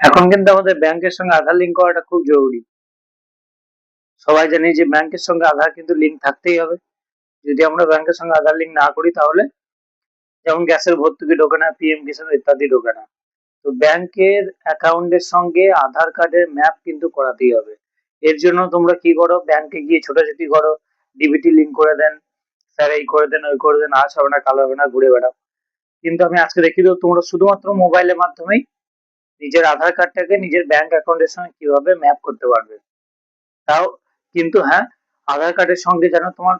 এখন কিন্তু আমাদের ব্যাংকের সঙ্গে আধার লিঙ্ক করাটা খুব জরুরি। সবাই জানি যে ব্যাংকের সঙ্গে আধার কিন্তু লিঙ্ক থাকতেই হবে। যদি আমরা ব্যাংকের সঙ্গে আধার লিঙ্ক না করি তাহলে যেমন গ্যাসের ভর্তুকি ঢোকে না পিএম কিষাণ ইত্যাদি ঢোকে না। তো ব্যাংকের অ্যাকাউন্টের সঙ্গে আধার কার্ডের ম্যাপ কিন্তু করাতেই হবে। এর জন্য তোমরা কি করো? ব্যাংকে গিয়ে ছোটাছুটি করো। ডিবিটি লিঙ্ক করে দেন। স্যার এই করে দেন, ওই করে দেন। আজ হবে না, কালো হবে না, ঘুরে বেড়াও। কিন্তু আমি আজকে দেখি দেবো, তোমরা শুধুমাত্র মোবাইলের মাধ্যমেই নিজের আধার কার্ডটাকে নিজের ব্যাংক অ্যাকাউন্টের সঙ্গে কীভাবে ম্যাপ করতে পারবে? তাও কিন্তু হ্যাঁ আধার কার্ডের সঙ্গে যেন তোমার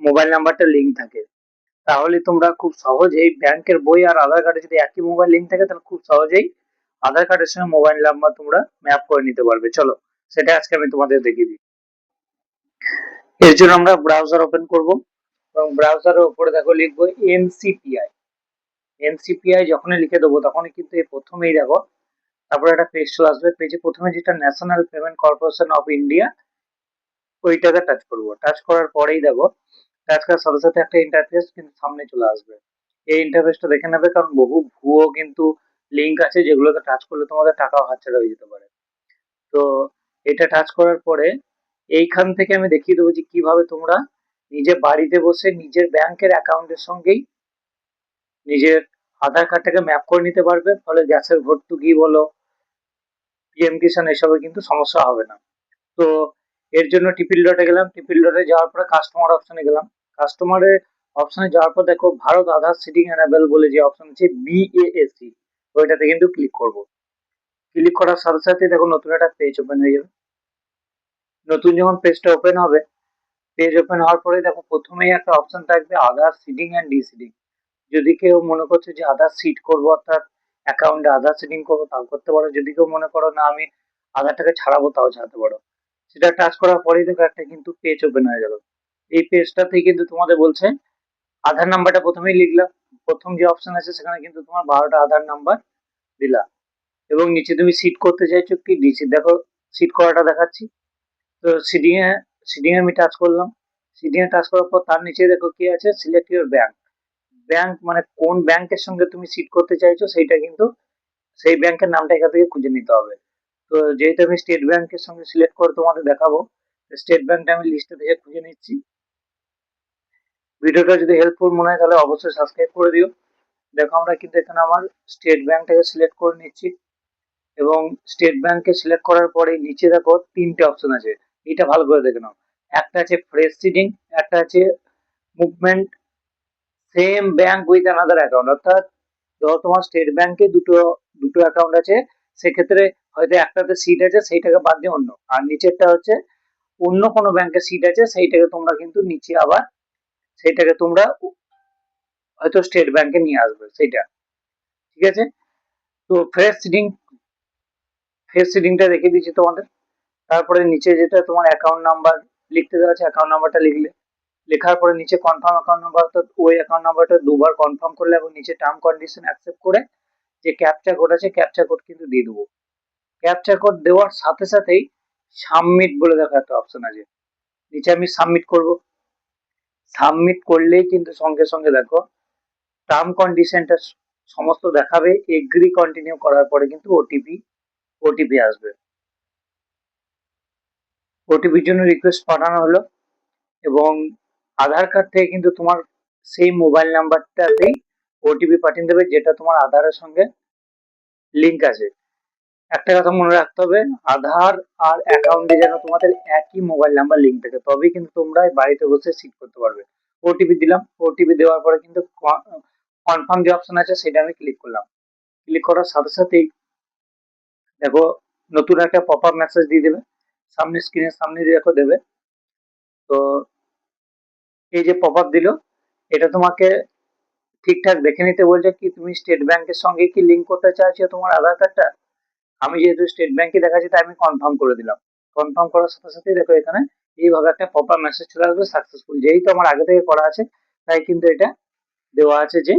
মোবাইল নাম্বারটা লিঙ্ক থাকে। তাহলে তোমরা খুব সহজেই ব্যাংকের বই আর আধার কার্ডে যদি একই মোবাইল লিঙ্ক থাকে, তাহলে খুব সহজেই আধার কার্ডের সঙ্গে মোবাইল নাম্বার তোমরা ম্যাপ করে নিতে পারবে। চলো, সেটা আজকে আমি তোমাদের দেখিয়ে দিই। এর জন্য আমরা ব্রাউজার ওপেন করব। এবং ব্রাউজারের উপরে দেখো লিখব এনসিপিআই এনসিপিআই যখনই লিখে দেবো, তখনই কিন্তু এই প্রথমেই দেখো তারপরে একটা পেজ চলে আসবে পেজে প্রথমে যেটা national payment corporation of India ওইটাকে টাচ করব। টাচ করার পরেই দেখো টাচ করার সাথে সাথে একটা ইন্টারফেস কিন্তু সামনে চলে আসবে। এই ইন্টারফেসটা দেখে নেবে, কারণ বহু ভুয়ো কিন্তু লিঙ্ক আছে যেগুলোতে টাচ করলে তোমাদের টাকাও হাতছাড়া হয়ে যেতে পারে। তো এটা টাচ করার পরে এইখান থেকে আমি দেখিয়ে দেবো যে কীভাবে তোমরা নিজে বাড়িতে বসে নিজের ব্যাংকের অ্যাকাউন্টের সঙ্গেই নিজের আধার কার্ডটাকে ম্যাপ করে নিতে পারবে। ফলে গ্যাসের ভর্তুকি বলো পিএম কিষাণ এসবে কিন্তু সমস্যা হবে না। তো এর জন্য টিপিল ডটে গেলাম। টিপিল ডটে যাওয়ার পরে কাস্টমার অপশনে গেলাম। কাস্টমারের অপশনে যাওয়ার পর দেখো ভারত আধার সিটিং অ্যানাবেল বলে যে অপশন আছে বিএএসি ওইটাতে কিন্তু ক্লিক করব। ক্লিক করার সাথে সাথে দেখো নতুন একটা পেজ ওপেন হয়ে যাবে। নতুন যখন পেজটা ওপেন হবে পেজ ওপেন হওয়ার পরে দেখো প্রথমেই একটা অপশন থাকবে আধার সিডিং অ্যান্ড ডিসিডিং যদি কেউ মনে করছে যে আধার সিট করব অর্থাৎ অ্যাকাউন্টে আধার সিডিং করব, তাও করতে পারো। যদি কেউ মনে করো, না, আমি আধারটাকে ছাড়াবো, তাও ছাড়তে পারো। সেটা টাচ করার পরেই দেখো একটা কিন্তু পেজ ওপেন হয়ে গেল। এই পেজটাতেই কিন্তু তোমাদের বলছে আধার নাম্বারটা প্রথমেই লিখলাম। প্রথম যে অপশন আছে, সেখানে কিন্তু তোমার বারোটা আধার নাম্বার দিলা। এবং নিচে তুমি সিট করতে চাইছো কি? ডিসি দেখো সিট করাটা দেখাচ্ছি। তো সিডিং এ সিডিং এ আমি টাচ করলাম। সিডিং এ টাচ করার পর তার নিচে দেখো কি আছে সিলেক্ট ইউর ব্যাংক ব্যাংক মানে কোন ব্যাংকের সঙ্গে তুমি সিট করতে চাইছো, সেইটা কিন্তু সেই ব্যাংকের নামটা এখান থেকে খুঁজে নিতে হবে। তো যেহেতু আমি স্টেট ব্যাংকের সঙ্গে সিলেক্ট করে তোমাদের দেখাবো স্টেট ব্যাংকটা আমি লিস্টে থেকে খুঁজে নিচ্ছি। ভিডিওটা যদি হেল্পফুল মনে হয় তাহলে অবশ্যই সাবস্ক্রাইব করে দিও। দেখো আমরা কিন্তু এখানে আমার স্টেট ব্যাংকটাকে সিলেক্ট করে নিচ্ছি। এবং স্টেট ব্যাংকে সিলেক্ট করার পরে নিচে দেখো তিনটে অপশন আছে। এটা ভালো করে দেখে নাও। একটা আছে ফ্রেশ সিডিং একটা আছে movement same bank with another account অর্থাৎ ধরো তোমার স্টেট ব্যাংকে দুটো দুটো অ্যাকাউন্ট আছে, সেক্ষেত্রে হয়তো একটাতে সিট আছে, সেইটাকে বাদ দিয়ে অন্য। আর নিচেরটা হচ্ছে অন্য কোনো ব্যাংকের সিট আছে, সেইটাকে তোমরা কিন্তু নিচে আবার সেইটাকে তোমরা হয়তো স্টেট ব্যাংকে নিয়ে আসবে, সেইটা। ঠিক আছে? তো ফ্রেশ সিডিং ফ্রেশ সিডিংটা রেখে দিচ্ছি তোমাদের। তারপরে নিচে যেটা তোমার অ্যাকাউন্ট নাম্বার লিখতে দেওয়া আছে অ্যাকাউন্ট নাম্বারটা লিখলে লেখার পরে নিচে কনফার্ম অ্যাকাউন্ট নাম্বার অর্থাৎ ওই অ্যাকাউন্ট নাম্বারটা দুবার কনফার্ম করলে এবং নিচে টার্ম কন্ডিশন অ্যাকসেপ্ট করে যে ক্যাপচা কোড আছে ক্যাপচা কোড কিন্তু দিয়ে দেবো। ক্যাপচা কোড দেওয়ার সাথে সাথেই সাবমিট বলে দেখো একটা অপশন আছে। নিচে আমি সাবমিট করব। সাবমিট করলেই কিন্তু সঙ্গে সঙ্গে দেখো টার্ম কন্ডিশনটা সমস্ত দেখাবে এগ্রি কন্টিনিউ করার পরে কিন্তু ওটিপি ওটিপি আসবে। ওটিপির জন্য রিকোয়েস্ট পাঠানো হলো এবং আধার কার্ড থেকে কিন্তু তোমার সেই মোবাইল নাম্বারটাতেই ওটিপি পাঠিয়ে দেবে, যেটা তোমার আধারের সঙ্গে লিঙ্ক আছে। একটা কথা মনে রাখতে হবে, আধার আর অ্যাকাউন্টে যেন তোমাদের একই মোবাইল নাম্বার লিঙ্ক থাকে, তবেই কিন্তু তোমরা বাড়িতে বসে সিট করতে পারবে। ওটিপি দিলাম ওটিপি দেওয়ার পরে কিন্তু কনফার্ম যে অপশন আছে, সেটা আমি ক্লিক করলাম। ক্লিক করার সাথে সাথেই দেখো, নতুন একটা পপ আপ মেসেজ দিয়ে দেবে, সামনে স্ক্রিনের সামনে দেখো দেবে। তো এই যে পপ আপ দিল, এটা তোমাকে ঠিকঠাক দেখে নিতে বলছে কি তুমি স্টেট ব্যাংকের সঙ্গে কি লিঙ্ক করতে চাইছো তোমার আধার কার্ডটা আমি যেহেতু স্টেট ব্যাংকে দেখাচ্ছি, তাই আমি কনফার্ম করে দিলাম। কনফার্ম করার সাথে সাথে দেখো এখানে এইভাবে একটা পপ আপ মেসেজ চলে আসবে সাকসেসফুল যেহেতু আমার আগে থেকে করা আছে, তাই কিন্তু এটা দেওয়া আছে যে